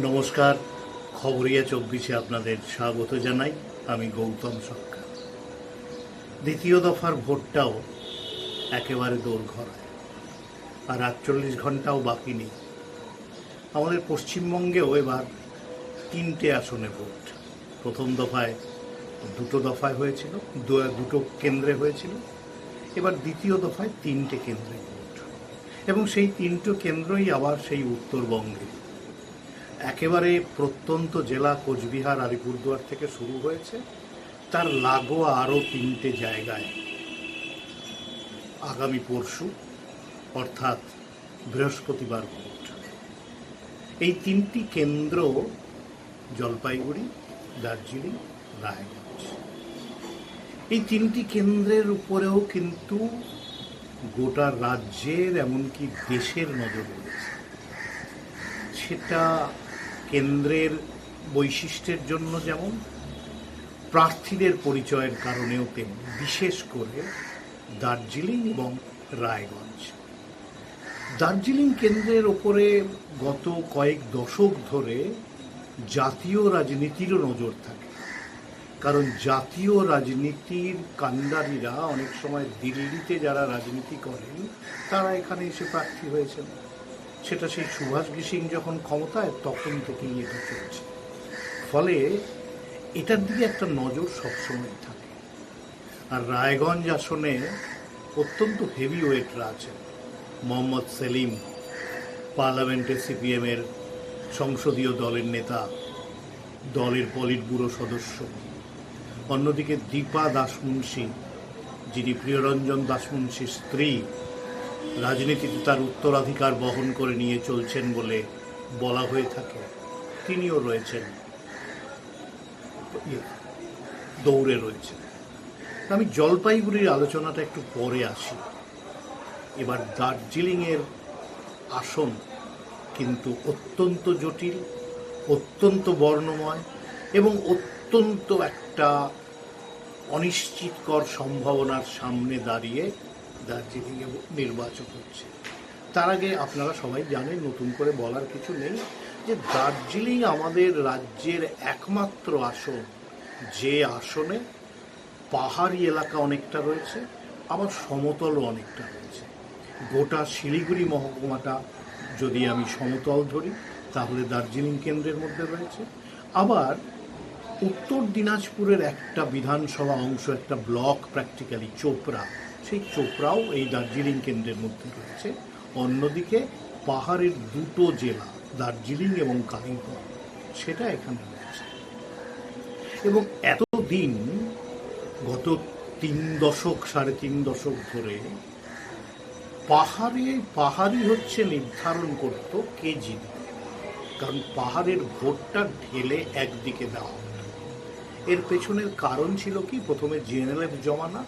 নমস্কার, খবরিয়া চব্বিশে আপনাদের স্বাগত জানাই আমি গৌতম সরকার। দ্বিতীয় দফার ভোটটাও একেবারে দোরঘরায় আর আটচল্লিশ ঘন্টাও বাকি নেই। আমাদের পশ্চিমবঙ্গেও এবার তিনটে আসনে ভোট। প্রথম দফায় দুটো দফায় হয়েছিল দুটো কেন্দ্রে হয়েছিল, এবার দ্বিতীয় দফায় তিনটে কেন্দ্রে ভোট। এবং সেই তিনটে কেন্দ্রই আবার সেই উত্তরবঙ্গে একেবারে প্রত্যন্ত জেলা কোচবিহার, আলিপুরদুয়ার থেকে শুরু হয়েছে। তার লাগোয়া আরও তিনটে জায়গায় আগামী পরশু, অর্থাৎ বৃহস্পতিবার ভোট। এই তিনটি কেন্দ্র জলপাইগুড়ি, দার্জিলিং, রায়গঞ্জ। এই তিনটি কেন্দ্রের উপরেও কিন্তু গোটা রাজ্যের, এমনকি দেশের নজর রয়েছে। সেটা কেন্দ্রের বৈশিষ্ট্যের জন্য যেমন, প্রার্থীদের পরিচয়ের কারণেও তেমনি, বিশেষ করে দার্জিলিং এবং রায়গঞ্জ। দার্জিলিং কেন্দ্রের ওপরে গত কয়েক দশক ধরে জাতীয় রাজনীতিরও নজর থাকে। কারণ জাতীয় রাজনীতির কাণ্ডারীরা অনেক সময় দিল্লিতে যারা রাজনীতি করেন, তারা এখানে এসে প্রার্থী হয়েছেন। সেটা সেই সুভাষ সিং যখন ক্ষমতায়, তখন থেকেই এটা চলছে। ফলে এটার দিকে একটা নজর সবসময় থাকে। আর রায়গঞ্জ আসনে অত্যন্ত হেভি ওয়েটরা আছেন। মোহাম্মদ সেলিম, পার্লামেন্টে সিপিএমের সংসদীয় দলের নেতা, দলের পলিট ব্যুরো সদস্য। অন্যদিকে দীপা দাসমুন্সী যিনি প্রিয়রঞ্জন দাসমুন্সীর স্ত্রী রাজনীতিতে তার উত্তরাধিকার বহন করে নিয়ে চলছেন বলে বলা হয়ে থাকে। তিনিও রয়েছেন। ইয়ে, দৌড়ে রয়েছেন। আমি জলপাইগুড়ির আলোচনাটা একটু পরে আসি। এবার দার্জিলিংয়ের আসন কিন্তু অত্যন্ত জটিল অত্যন্ত বর্ণময় এবং অত্যন্ত একটা অনিশ্চিতকর সম্ভাবনার সামনে দাঁড়িয়ে দার্জিলিংয়ে নির্বাচন হচ্ছে। তার আগে আপনারা সবাই জানেন, নতুন করে বলার কিছু নেই, যে দার্জিলিং আমাদের রাজ্যের একমাত্র আসন। যে আসনে পাহাড়ি এলাকা অনেকটা রয়েছে, আবার সমতলও অনেকটা রয়েছে। গোটা শিলিগুড়ি মহকুমাটা যদি আমি সমতল ধরি, তাহলে দার্জিলিং কেন্দ্রের মধ্যে রয়েছে। আবার উত্তর দিনাজপুরের একটা বিধানসভা অংশ, একটা ব্লক প্র্যাকটিক্যালি চোপড়া। সেই চোপড়াও এই দার্জিলিং কেন্দ্রের মধ্যে রয়েছে। অন্যদিকে পাহাড়ের দুটো জেলা, দার্জিলিং এবং কালিম্পং, সেটা এখানে রয়েছে। এবং এতদিন, গত তিন দশক, সাড়ে তিন দশক ধরে পাহাড়ে পাহাড়ি হচ্ছে নির্ধারণ করত কে জিতবে। কারণ পাহাড়ের ভোটটা ঢেলে একদিকে দেওয়া। এর পেছনের কারণ ছিল কি? প্রথমে জিএনএলএফ জমানা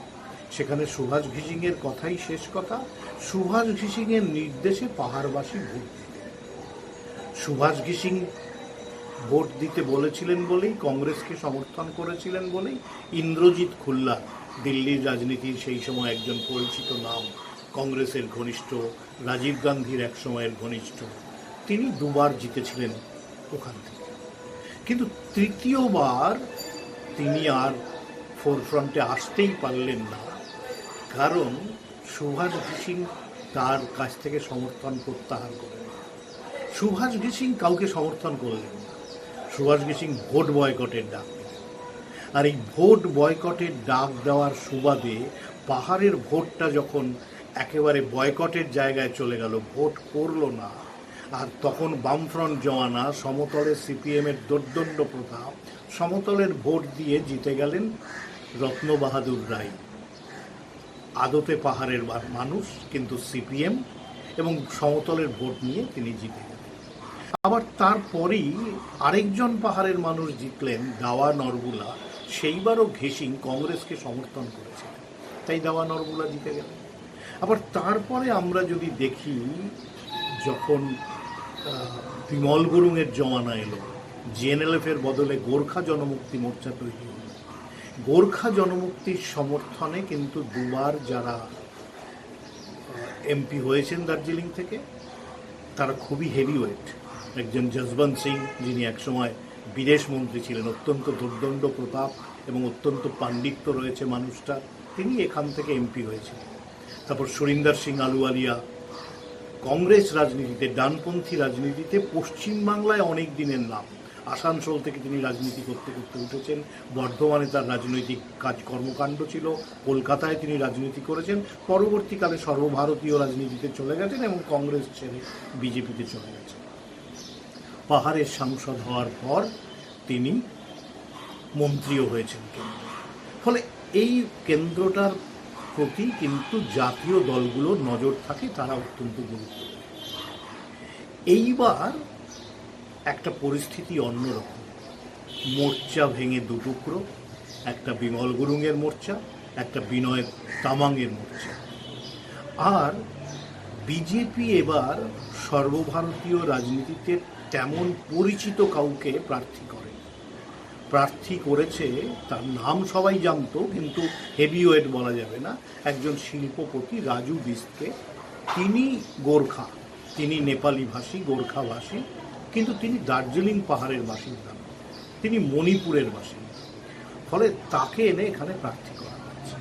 সেখানে সুভাষ ঘিসিংয়ের কথাই শেষ কথা। সুভাষ ঘিসিংয়ের নির্দেশে পাহাড়বাসী ভোট দিতেন। সুভাষ ঘিসিং ভোট দিতে বলেছিলেন বলেই, কংগ্রেসকে সমর্থন করেছিলেন বলেই ইন্দ্রজিৎ খুল্লা, দিল্লির রাজনীতির সেই সময় একজন পরিচিত নাম, কংগ্রেসের ঘনিষ্ঠ, রাজীব গান্ধীর এক সময়ের ঘনিষ্ঠ। তিনি দুবার জিতেছিলেন ওখান থেকে। কিন্তু তৃতীয়বার তিনি আর ফোরফ্রন্টে আসতেই পারলেন না। কারণ সুভাষ ঘিসিং তার কাছ থেকে সমর্থন প্রত্যাহার করেন সুভাষ ঘিসিং কাউকে সমর্থন করলেন না। সুভাষ ঘিসিং ভোট বয়কটের ডাক আর এই ভোট বয়কটের ডাক দেওয়ার সুবাদে পাহাড়ের ভোটটা যখন একেবারে বয়কটের জায়গায় চলে গেল, ভোট করল না। আর তখন বামফ্রন্ট জওয়ানা সমতলের সিপিএমের দোর্দণ্ড প্রথা সমতলের ভোট দিয়ে জিতে গেলেন রত্ন বাহাদুর রায়। আদতে পাহাড়ের মানুষ, কিন্তু সিপিএম এবং সমতলের ভোট নিয়ে তিনি জিতে আবার তারপরেই আরেকজন পাহাড়ের মানুষ জিতলেন দাওয়া নরবুলা। সেইবারও ঘেসিং কংগ্রেসকে সমর্থন করেছিলেন তাই দাওয়া নরবুলা জিতে গেলেন আবার তারপরে আমরা যদি দেখি, যখন বিমল গুরুংয়ের জমানা এলো জিএনএলএফ এর বদলে গোর্খা জনমুক্তি মোর্চা তৈরি হলো। গোর্খা জনমুক্তির সমর্থনে কিন্তু দুবার যারা এমপি হয়েছেন দার্জিলিং থেকে, তারা খুবই হেভি ওয়েট একজন যশবন্ত সিং, যিনি একসময় বিদেশ মন্ত্রী ছিলেন, অত্যন্ত দুর্দণ্ড প্রতাপ এবং অত্যন্ত পাণ্ডিত্য রয়েছে মানুষটা, তিনি এখান থেকে এমপি হয়েছিলেন তারপর সুরিন্দর সিং আলুয়ালিয়া কংগ্রেস রাজনীতিতে, ডানপন্থী রাজনীতিতে পশ্চিমবাংলায় অনেক দিনের নাম। আসানসোল থেকে তিনি রাজনীতি করতে করতে উঠেছেন। বর্ধমানে তার রাজনৈতিক কাজ কর্মকাণ্ড ছিল। কলকাতায় তিনি রাজনীতি করেছেন। পরবর্তীকালে সর্বভারতীয় রাজনীতিতে চলে গেছেন এবং কংগ্রেস ছেড়ে বিজেপিতে চলে গেছেন। পাহাড়ের সাংসদ হওয়ার পর তিনি মন্ত্রীও হয়েছেন কেন্দ্রে। ফলে এই কেন্দ্রটার প্রতি কিন্তু জাতীয় দলগুলোর নজর থাকে, তারা অত্যন্ত গুরুত্ব এইবার একটা পরিস্থিতি অন্যরকম। মোর্চা ভেঙে দুটুকরো একটা বিমল গুরুংয়ের মোর্চা, একটা বিনয় তামাংয়ের মোর্চা। আর বিজেপি এবার সর্বভারতীয় রাজনীতিতে তেমন পরিচিত কাউকে প্রার্থী করে। প্রার্থী করেছে, তার নাম সবাই জানতো, কিন্তু হেভিওয়েট বলা যাবে না, একজন শিল্পপতি রাজু বিস্টকে। তিনি গোর্খা, তিনি নেপালি ভাষী গোর্খা ভাষী কিন্তু তিনি দার্জিলিং পাহাড়ের বাসিন্দা। তিনি মণিপুরের বাসিন্দা। ফলে তাকে এনে এখানে প্রার্থী করা হয়েছে।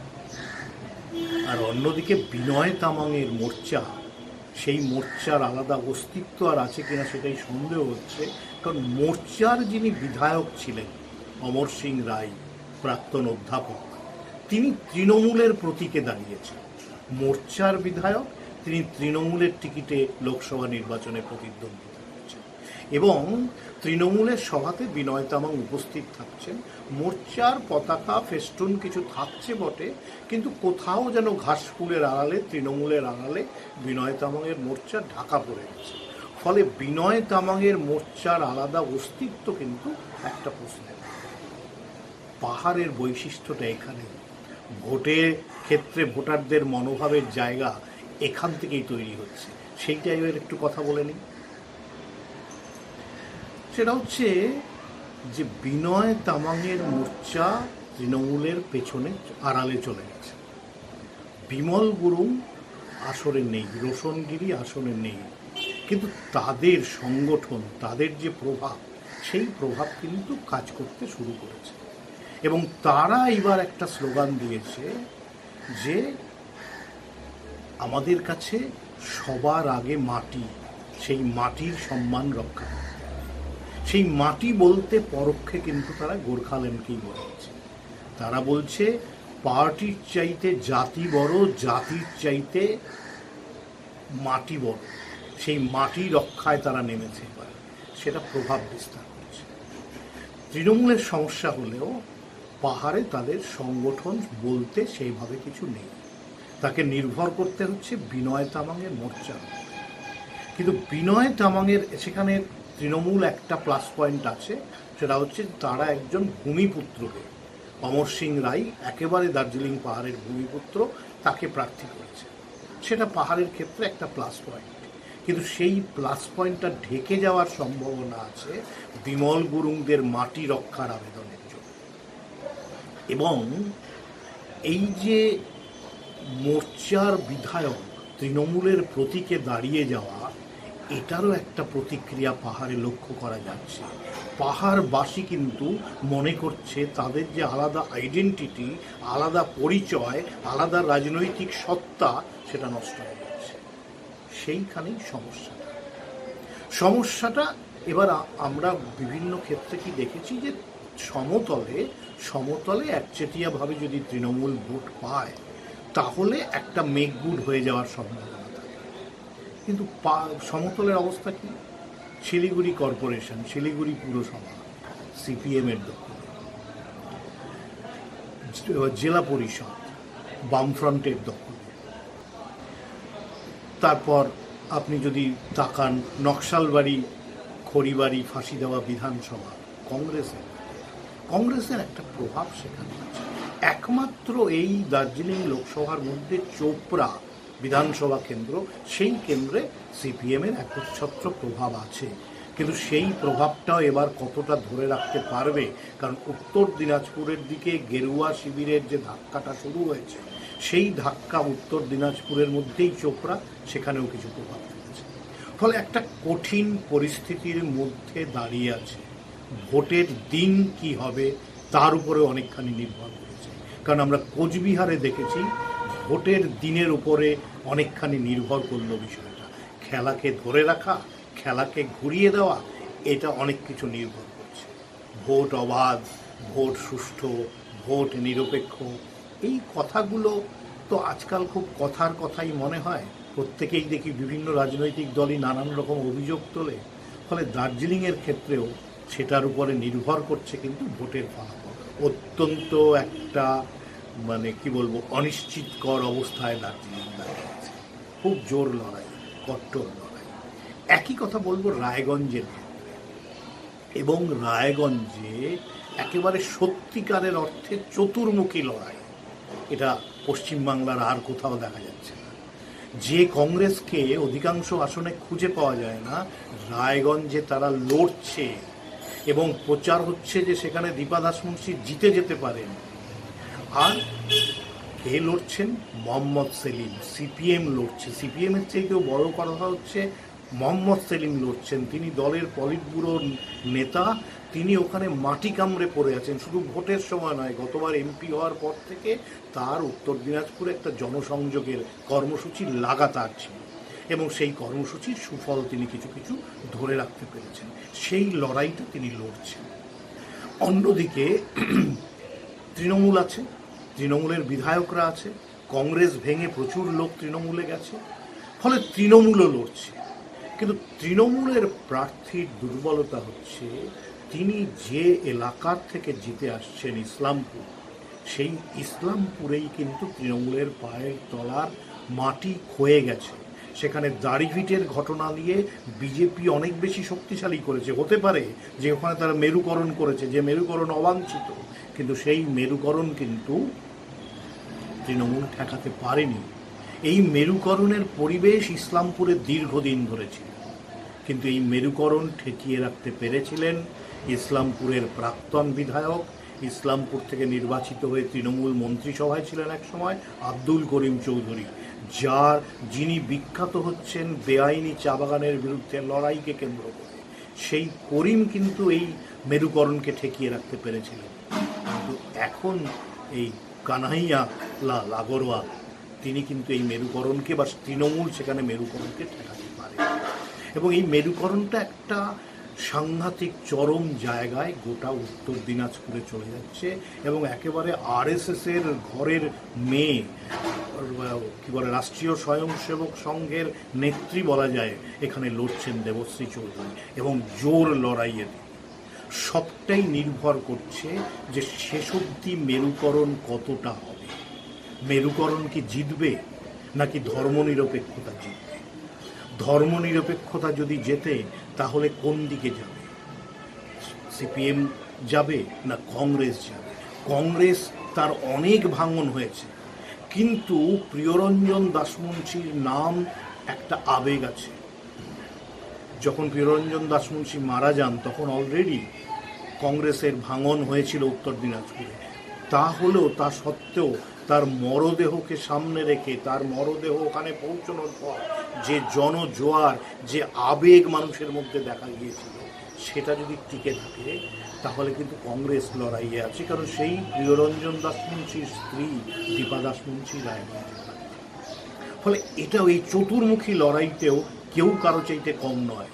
আর অন্যদিকে বিনয় তামাংয়ের মোর্চা, সেই মোর্চার আলাদা অস্তিত্ব আর আছে কিনা সেটাই সন্দেহ হচ্ছে, কারণ মোর্চার যিনি বিধায়ক ছিলেন, অমর সিং রায়, প্রাক্তন অধ্যাপক, তিনি তৃণমূলের প্রতীকে দাঁড়িয়েছেন। মোর্চার বিধায়ক, তিনি তৃণমূলের টিকিটে লোকসভা নির্বাচনে প্রতিদ্বন্দ্বিতা করছেন এবং তৃণমূলের সভাতে বিনয় তামাং উপস্থিত থাকছেন। মোর্চার পতাকা, ফেস্টুন কিছু থাকছে বটে, কিন্তু কোথাও যেন ঘাসফুলের আড়ালে, তৃণমূলের আড়ালে বিনয় তামাংয়ের মোর্চা ঢাকা পড়ে গেছে। ফলে বিনয় তামাংয়ের মোর্চার আলাদা অস্তিত্ব কিন্তু একটা প্রশ্নের পাহাড়ের বৈশিষ্ট্যটা এখানে। ভোটের ক্ষেত্রে ভোটারদের মনোভাবের জায়গা এখান থেকেই তৈরি হচ্ছে। সেইটা এবার একটু কথা বলে নিই। সেটা হচ্ছে যে বিনয় তামাংয়ের মোর্চা তৃণমূলের পেছনে আড়ালে চলে গেছে। বিমল গুরুং আসরে নেই, রোশনগিরি আসনে নেই। কিন্তু তাদের সংগঠন, তাদের যে প্রভাব, সেই প্রভাব কিন্তু কাজ করতে শুরু করেছে। এবং তারা এবার একটা স্লোগান দিয়েছে যে আমাদের কাছে সবার আগে মাটি, সেই মাটির সম্মান রক্ষা। সেই মাটি বলতে পরোক্ষে কিন্তু তারা গোর্খাল্যান্ডকেই বোঝাচ্ছে তারা বলছে, পার্টির চাইতে জাতি বড়, জাতির চাইতে মাটি বড়। সেই মাটি রক্ষায় তারা নেমেছে এবার। সেটা প্রভাব বিস্তার করছে। তৃণমূলের সমস্যা হলেও পাহাড়ে তাদের সংগঠন বলতে সেইভাবে কিছু নেই। তাকে নির্ভর করতে হচ্ছে বিনয় তামাংয়ের মোর্চা কিন্তু বিনয় তামাংয়ের সেখানে তৃণমূল একটা প্লাস পয়েন্ট আছে, সেটা হচ্ছে তারা একজন ভূমিপুত্রকে অমর সিং রায় একেবারে দার্জিলিং পাহাড়ের ভূমিপুত্র, তাকে প্রার্থী করেছে। সেটা পাহাড়ের ক্ষেত্রে একটা প্লাস পয়েন্ট কিন্তু সেই প্লাস পয়েন্টটা ঢেকে যাওয়ার সম্ভাবনা আছে বিমল গুরুংদের মাটি রক্ষার আবেদনের জন্য। এবং এই যে মোর্চার বিধায়ক তৃণমূলের প্রতীকে দাঁড়িয়ে যাওয়া এটারও একটা প্রতিক্রিয়া পাহাড়ে লক্ষ্য করা যাচ্ছে। পাহাড়বাসী কিন্তু মনে করছে তাদের যে আলাদা আইডেন্টিটি আলাদা পরিচয়, আলাদা রাজনৈতিক সত্তা, সেটা নষ্ট হয়ে যাচ্ছে। সেইখানেই সমস্যাটা। সমস্যাটা এবার আমরা বিভিন্ন ক্ষেত্রে কি দেখেছি যে সমতলে সমতলে একচেটিয়াভাবে যদি তৃণমূল ভোট পায়, তাহলে একটা মেঘগুড হয়ে যাওয়ার সম্ভাবনা। কিন্তু সমতলের অবস্থা কি? শিলিগুড়ি কর্পোরেশন, শিলিগুড়ি পুরসভা সিপিএমের দখলে জেলা পরিষদ, বামফ্রন্টের দখলে তারপর আপনি যদি তাকান নকশালবাড়ি, খড়িবাড়ি ফাঁসি দেওয়া বিধানসভা, কংগ্রেসের। কংগ্রেসের একটা প্রভাব সেখানে আছে। একমাত্র এই দার্জিলিং লোকসভার মধ্যে চোপড়া বিধানসভা কেন্দ্র, সেই কেন্দ্রে সিপিএমের একচ্ছত্র প্রভাব আছে। কিন্তু সেই প্রভাবটাও এবার কতটা ধরে রাখতে পারবে? কারণ উত্তর দিনাজপুরের দিকে গেরুয়া শিবিরের যে ধাক্কাটা শুরু হয়েছে, সেই ধাক্কা উত্তর দিনাজপুরের মধ্যেই চোপড়া, সেখানেও কিছু প্রভাব ফেলেছে। ফলে একটা কঠিন পরিস্থিতির মধ্যে দাঁড়িয়ে আছে। ভোটের দিন কি হবে, তার উপরে অনেকখানি নির্ভর করেছে। কারণ আমরা কোচবিহারে দেখেছি ভোটের দিনের উপরে অনেকখানি নির্ভর করল বিষয়টা। খেলাকে ধরে রাখা, খেলাকে ঘুরিয়ে দেওয়া, এটা অনেক কিছু নির্ভর করছে। ভোট অবাধ, ভোট সুষ্ঠু, ভোট নিরপেক্ষ, এই কথাগুলো তো আজকাল খুব কথার কথাই মনে হয়। প্রত্যেকেই দেখি বিভিন্ন রাজনৈতিক দলই নানান রকম অভিযোগ তোলে। ফলে দার্জিলিংয়ের ক্ষেত্রেও সেটার উপরে নির্ভর করছে কিন্তু ভোটের ফলাফল। অত্যন্ত একটা মানে কি বলব, অনিশ্চিতকর অবস্থায় দার্জিলিং দাঁড়িয়েছে। খুব জোর লড়াই, কট্টর লড়াই। একই কথা বলব রায়গঞ্জের এবং রায়গঞ্জে একেবারে সত্যিকারের অর্থে চতুর্মুখী লড়াই। এটা পশ্চিমবাংলার আর কোথাও দেখা যাচ্ছে না। যে কংগ্রেসকে অধিকাংশ আসনে খুঁজে পাওয়া যায় না, রায়গঞ্জে তারা লড়ছে। এবং প্রচার হচ্ছে যে সেখানে দীপা দাস মুন্সি জিতে যেতে পারেন। আর কে লড়ছেন? মোহাম্মদ সেলিম। সিপিএম লড়ছে। সিপিএম এর চেয়ে কেউ বড় কথা হচ্ছে মোহাম্মদ সেলিম লড়ছেন। তিনি দলের পলিট ব্যুরোর নেতা। তিনি ওখানে মাটি কামড়ে পড়ে আছেন। শুধু ভোটের সময় নয়, গতবার এমপি হওয়ার পর থেকে তার উত্তর দিনাজপুরে একটা জনসংযোগের কর্মসূচি লাগাতার ছিল এবং সেই কর্মসূচির সুফল তিনি কিছু কিছু ধরে রাখতে পেরেছেন। সেই লড়াইটা তিনি লড়ছেন। অন্যদিকে তৃণমূল আছে। তৃণমূলের বিধায়করা আছে, কংগ্রেস ভেঙে প্রচুর লোক তৃণমূলে গেছে, ফলে তৃণমূলও লড়ছে। কিন্তু তৃণমূলের প্রার্থীর দুর্বলতা হচ্ছে, তিনি যে এলাকার থেকে জিতে আসছেন ইসলামপুর, সেই ইসলামপুরেই কিন্তু তৃণমূলের পায়ের তলার মাটি ক্ষয়ে গেছে। সেখানে দাড়িভিটের ঘটনা নিয়ে বিজেপি অনেক বেশি শক্তিশালী করেছে। হতে পারে যে ওখানে তারা মেরুকরণ করেছে, যে মেরুকরণ অবাঞ্ছিত। কিন্তু সেই মেরুকরণ কিন্তু তৃণমূল ঠেকাতে পারেনি। এই মেরুকরণের পরিবেশ ইসলামপুরে দীর্ঘদিন ধরে ছিল। কিন্তু এই মেরুকরণ ঠেকিয়ে রাখতে পেরেছিলেন ইসলামপুরের প্রাক্তন বিধায়ক, ইসলামপুর থেকে নির্বাচিত হয়ে তৃণমূল মন্ত্রিসভায় ছিলেন এক সময় আব্দুল করিম চৌধুরী, যার যিনি বিখ্যাত হচ্ছেন বেআইনি চা বাগানের বিরুদ্ধে লড়াইকে কেন্দ্র করে। সেই করিম কিন্তু এই মেরুকরণকে ঠেকিয়ে রাখতে পেরেছিলেন। এখন এই কানাইয়া লাল আগরওয়াল তিনি কিন্তু এই মেরুকরণকে বা তৃণমূল সেখানে মেরুকরণকে ঠেকাতে পারে। এবং এই মেরুকরণটা একটা সাংঘাতিক চরম জায়গায় গোটা উত্তর দিনাজপুরে চলে যাচ্ছে এবং একেবারে আরএসএস এর ঘরের মেয়ে, কি বলে, রাষ্ট্রীয় স্বয়ংসেবক সংঘের নেত্রী বলা যায়, এখানে লড়ছেন দেবশ্রী চৌধুরী এবং জোর লড়াইয়ে তিনি সবটাই নির্ভর করছে যে শেষ অবধি মেরুকরণ কতটা হবে। মেরুকরণ কি জিতবে, নাকি ধর্মনিরপেক্ষতা জিতবে? ধর্মনিরপেক্ষতা যদি জেতে, তাহলে কোন দিকে যাবে? সিপিএম যাবে না কংগ্রেস যাবে? কংগ্রেস তার অনেক ভাঙন হয়েছে, কিন্তু প্রিয়রঞ্জন দাসমুন্সির নাম একটা আবেগ আছে। যখন প্রিয়রঞ্জন দাসমুন্সি মারা যান, তখন অলরেডি কংগ্রেসের ভাঙন হয়েছিল উত্তর দিনাজপুরে। তা হলেও, তা সত্ত্বেও তার মরদেহকে সামনে রেখে, তার মরদেহ ওখানে পৌঁছানোর পর যে জনজোয়ার, যে আবেগ মানুষের মধ্যে দেখা গিয়েছিল, সেটা যদি টিকে থাকে, তাহলে কিন্তু কংগ্রেস লড়াইয়ে আছে, কারণ সেই প্রিয়রঞ্জন দাসমুন্সির স্ত্রী দীপা দাসমুন্সি থাকে ফলে এটাও এই চতুর্মুখী লড়াইতেও কেউ কারও চাইতে কম নয়।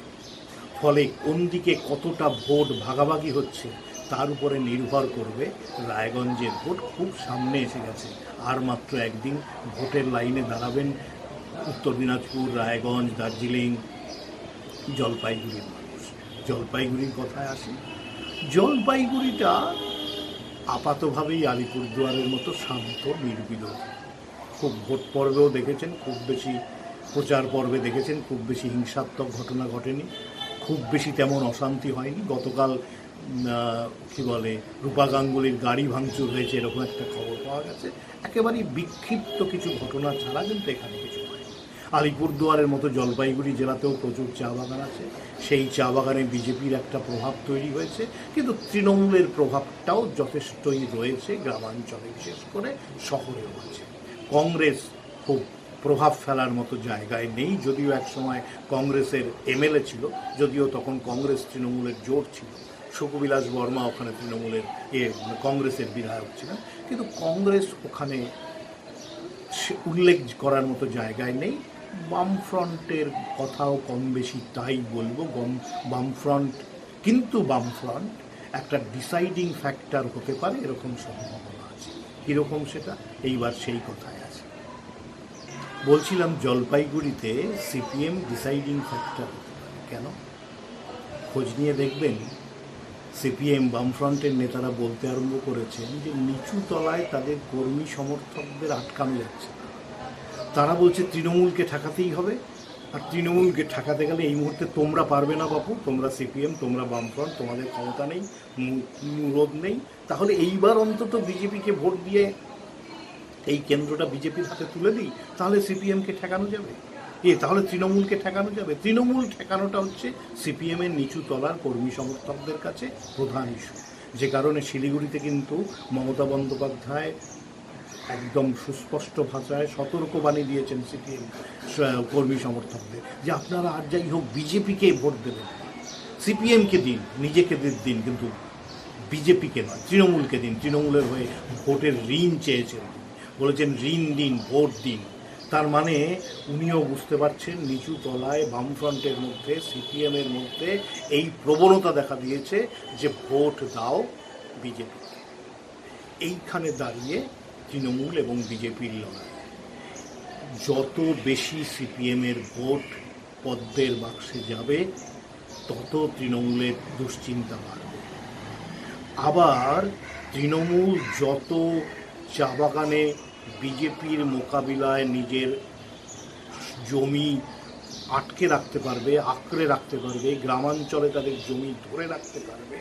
ফলে কোন দিকে কতটা ভোট ভাগাভাগি হচ্ছে, তার উপরে নির্ভর করবে রায়গঞ্জের ভোট খুব সামনে এসে গেছে। আর মাত্র একদিন ভোটের লাইনে দাঁড়াবেন উত্তর দিনাজপুর, রায়গঞ্জ, দার্জিলিং, জলপাইগুড়ির মানুষ। জলপাইগুড়ির কথায় আসি, জলপাইগুড়িটা আপাতভাবেই আলিপুরদুয়ারের মতো শান্ত, নির্বিরোধ। খুব ভোট পর্বেও দেখেছেন, খুব বেশি প্রচার পর্বে দেখেছেন, খুব বেশি হিংসাত্মক ঘটনা ঘটেনি, খুব বেশি তেমন অশান্তি হয়নি। গতকাল কি বলে, রূপা গাঙ্গুলির গাড়ি ভাঙচুর হয়েছে এরকম একটা খবর পাওয়া গেছে। একেবারেই বিক্ষিপ্ত কিছু ঘটনা ছাড়া কিন্তু এখানে কিছু হয়নি। আলিপুরদুয়ারের মতো জলপাইগুড়ি জেলাতেও প্রচুর চা বাগান আছে। সেই চা বাগানে বিজেপির একটা প্রভাব তৈরি হয়েছে। কিন্তু তৃণমূলের প্রভাবটাও যথেষ্টই রয়েছে, গ্রামাঞ্চলে বিশেষ করে শহরেও আছে। কংগ্রেস খুব প্রভাব ফেলার মতো জায়গায় নেই। যদিও একসময় কংগ্রেসের এমএলএ ছিল, যদিও তখন কংগ্রেস তৃণমূলের জোট ছিল। সুকবিলাস বর্মা ওখানে তৃণমূলের এ কংগ্রেসের বিধায়ক ছিলেন। কিন্তু কংগ্রেস ওখানে উল্লেখ করার মতো জায়গায় নেই। বামফ্রন্টের কথাও কম বেশি তাই বলব। বামফ্রন্ট, কিন্তু বামফ্রন্ট একটা ডিসাইডিং ফ্যাক্টর হতে পারে, এরকম সম্ভাবনা আছে। কীরকম সেটা? এইবার সেই কথায় বলছিলাম জলপাইগুড়িতে সিপিএম ডিসাইডিং ফ্যাক্টর কেন? খোঁজ নিয়ে দেখবেন সিপিএম বামফ্রন্টের নেতারা বলতে আরম্ভ করেছেন যে নিচু তলায় তাদের কর্মী সমর্থকদের আটকানো যাচ্ছে তারা বলছে তৃণমূলকে ঠেকাতেই হবে। আর তৃণমূলকে ঠেকাতে গেলে এই মুহূর্তে তোমরা পারবে না বাপু, তোমরা সিপিএম, তোমরা বামফ্রন্ট, তোমাদের ক্ষমতা নেই মুরদ নেই। তাহলে এইবার অন্তত বিজেপিকে ভোট দিয়ে এই কেন্দ্রটা বিজেপির হাতে তুলে দিই, তাহলে সিপিএমকে ঠেকানো যাবে? এ, তাহলে তৃণমূলকে ঠেকানো যাবে? তৃণমূল ঠেকানোটা হচ্ছে সিপিএমের নিচু তলার কর্মী সমর্থকদের কাছে প্রধান ইস্যু। যে কারণে শিলিগুড়িতে কিন্তু মমতা বন্দ্যোপাধ্যায় একদম সুস্পষ্ট ভাষায় সতর্কবাণী দিয়েছেন সিপিএম কর্মী সমর্থকদের, যে আপনারা আর যাই হোক বিজেপিকে ভোট দেবেন। সিপিএমকে দিন, নিজেকে দিন, কিন্তু বিজেপিকে নয়, তৃণমূলকে দিন, তৃণমূলের হয়ে ভোটের ঋণ চেয়েছেন। বলেছেন, ঋণ দিন, ভোট দিন। তার মানে উনিও বুঝতে পারছেন, নিচু তলায়, বামফ্রন্টের মধ্যে, সিপিএমের মধ্যে এই প্রবণতা দেখা দিয়েছে যে ভোট দাও বিজেপি। এইখানে দাঁড়িয়ে তৃণমূল এবং বিজেপির লড়াই। যত বেশি সিপিএমের ভোট পদ্মের বাক্সে যাবে, তত তৃণমূলের দুশ্চিন্তা বাড়বে। আবার তৃণমূল যত চা বাগানে বিজেপির মোকাবিলায় নিজের জমি আটকে রাখতে পারবে, আঁকড়ে রাখতে পারবে, গ্রামাঞ্চলে তাদের জমি ধরে রাখতে পারবে,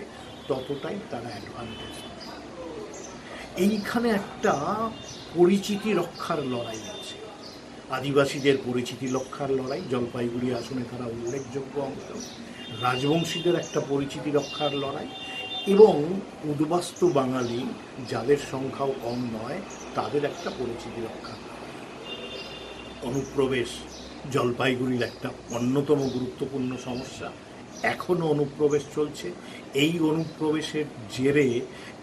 ততটাই তারা অ্যাডভান্টেজ এইখানে একটা পরিচিতি রক্ষার লড়াই আছে। আদিবাসীদের পরিচিতি রক্ষার লড়াই, জলপাইগুড়ি আসনে তারা উল্লেখযোগ্য অংশ। রাজবংশীদের একটা পরিচিতি রক্ষার লড়াই। এবং উদ্বাস্তু বাঙালি, যাদের সংখ্যাও কম নয়, তাদের একটা পরিচিতি রক্ষা। অনুপ্রবেশ জলপাইগুড়ির একটা অন্যতম গুরুত্বপূর্ণ সমস্যা। এখনও অনুপ্রবেশ চলছে। এই অনুপ্রবেশের জেরে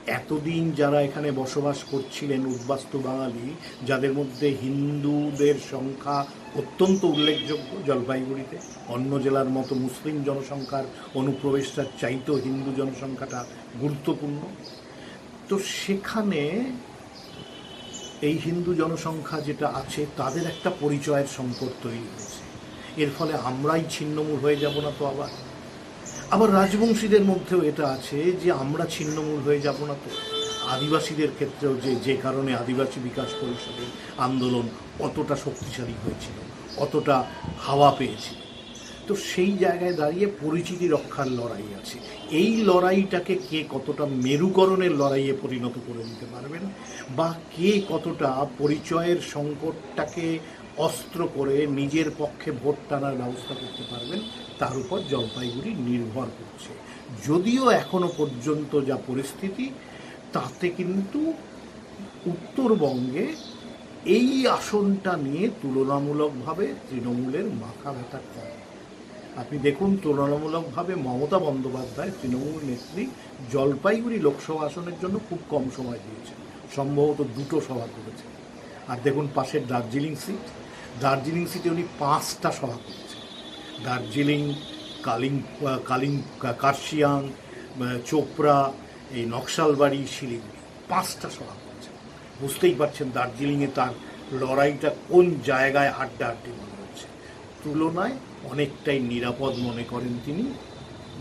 এতদিন যারা এখানে বসবাস করছিলেন উদ্বাস্তু বাঙালি, যাদের মধ্যে হিন্দুদের সংখ্যা অত্যন্ত উল্লেখযোগ্য জলপাইগুড়িতে। অন্য জেলার মতো মুসলিম জনসংখ্যার অনুপ্রবেশটার চাইতেও হিন্দু জনসংখ্যাটা গুরুত্বপূর্ণ। তো সেখানে এই হিন্দু জনসংখ্যা যেটা আছে, তাদের একটা পরিচয়ের সংকট তৈরি হয়েছে। এর ফলে আমরাই ছিন্নমূল হয়ে যাব না তো আবার? আবার রাজবংশীদের মধ্যেও এটা আছে যে আমরা ছিন্নমূল হয়ে যাব না তো? আদিবাসীদের ক্ষেত্রেও যে যে কারণে আদিবাসী বিকাশ পরিষদের আন্দোলন অতটা শক্তিশালী হয়েছিল, অতটা হাওয়া পেয়েছিল। তো সেই জায়গায় দাঁড়িয়ে পরিচিতি রক্ষার লড়াই আছে। এই লড়াইটাকে কে কতটা মেরুকরণের লড়াইয়ে পরিণত করে দিতে পারবেন বা কে কতটা পরিচয়ের সংকটটাকে অস্ত্র করে নিজের পক্ষে ভোট টানার ব্যবস্থা করতে পারবেন, তার উপর জলপাইগুড়ি নির্ভর করছে। যদিও এখনও পর্যন্ত যা পরিস্থিতি, তাতে কিন্তু উত্তরবঙ্গে এই আসনটা নিয়ে তুলনামূলকভাবে তৃণমূলের মাথা ব্যথা কম। আপনি দেখুন, তুলনামূলকভাবে মমতা বন্দ্যোপাধ্যায়, তৃণমূল নেত্রী, জলপাইগুড়ি লোকসভা আসনের জন্য খুব কম সময় দিয়েছেন। সম্ভবত দুটো সভা করেছেন। আর দেখুন, পাশের দার্জিলিং সিট। দার্জিলিং সিটে উনি পাঁচটা সভা করেছেন। দার্জিলিং, কালিং কালিং, কার্শিয়াং, চোপড়া, এই নকশালবাড়ি, শিলিগুড়ি, পাঁচটা সভা বুঝতেই পারছেন দার্জিলিংয়ে তার লড়াইটা কোন জায়গায় হাড্ডাহাড্ডি মনে হচ্ছে। তুলনায় অনেকটাই নিরাপদ মনে করেন তিনি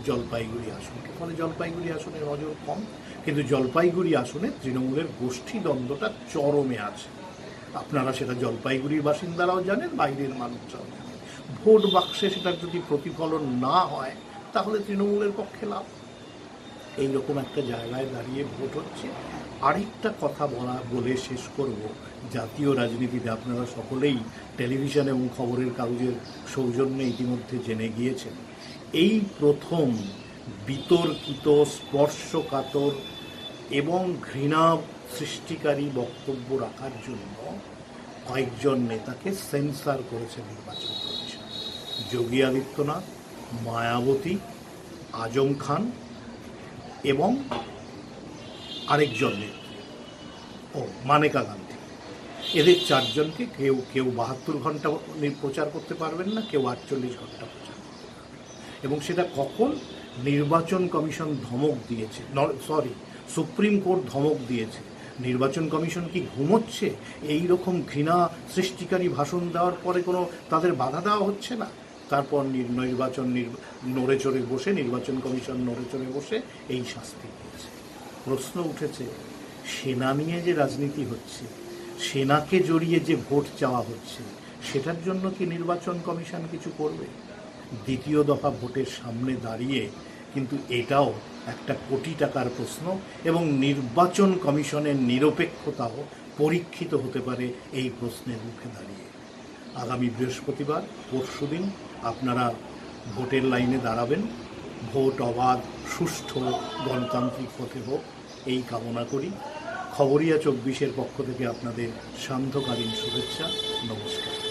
জলপাইগুড়ি আসনকে ফলে জলপাইগুড়ি আসনে নজর কম, কিন্তু জলপাইগুড়ি আসনে তৃণমূলের গোষ্ঠী দ্বন্দ্বটা চরমে আছে। আপনারা সেটা জলপাইগুড়ির বাসিন্দারাও জানেন, বাইরের মানুষরাও জানেন। ভোট বাক্সে সেটার যদি প্রতিফলন না হয়, তাহলে তৃণমূলের পক্ষে লাভ? এইরকম একটা জায়গায় দাঁড়িয়ে ভোট হচ্ছে। আরেকটা কথা বলা, বলে শেষ করব। জাতীয় রাজনীতিতে আপনারা সকলেই টেলিভিশন এবং খবরের কাগজের সৌজন্যে ইতিমধ্যে জেনে গিয়েছেন। এই প্রথম বিতর্কিত, স্পর্শকাতর এবং ঘৃণা সৃষ্টিকারী বক্তব্য রাখার জন্য কয়েকজন নেতাকে সেন্সার করেছে নির্বাচন কমিশন। যোগী আদিত্যনাথ, মায়াবতী, আজম খান এবং আরেকজন নেত্রী। ও মানেকা গান্ধী। এদের চারজনকে কেউ কেউ বাহাত্তর ঘণ্টা প্রচার করতে পারবেন না, কেউ আটচল্লিশ ঘণ্টা প্রচার এবং সেটা কখন? নির্বাচন কমিশন ধমক দিয়েছে। সরি, সুপ্রিম কোর্ট ধমক দিয়েছে। নির্বাচন কমিশন কি ঘুমোচ্ছে? এই রকম ঘৃণা সৃষ্টিকারী ভাষণ দেওয়ার পরে কোনো তাদের বাধা দেওয়া হচ্ছে না? তারপর নির- নির্বাচন নির- নড়ে চড়ে বসে নির্বাচন কমিশন নড়ে চড়ে বসে এই শাস্তি দিয়েছে। প্রশ্ন উঠেছে, সেনা নিয়ে যে রাজনীতি হচ্ছে, সেনাকে জড়িয়ে যে ভোট চাওয়া হচ্ছে, সেটার জন্য কি নির্বাচন কমিশন কিছু করবে? দ্বিতীয় দফা ভোটের সামনে দাঁড়িয়ে কিন্তু এটাও একটা কোটি টাকার প্রশ্ন এবং নির্বাচন কমিশনের নিরপেক্ষতাও পরীক্ষিত হতে পারে এই প্রশ্নের মুখে দাঁড়িয়ে। আগামী বৃহস্পতিবার, পরশুদিন, আপনারা ভোটের লাইনে দাঁড়াবেন। ভোট অবাধ সুষ্ঠু গণতান্ত্রিক পথে হোক, এই কামনা করি। খবরিয়া চব্বিশের পক্ষ থেকে আপনাদের সান্ধ্যকালীন শুভেচ্ছা। নমস্কার।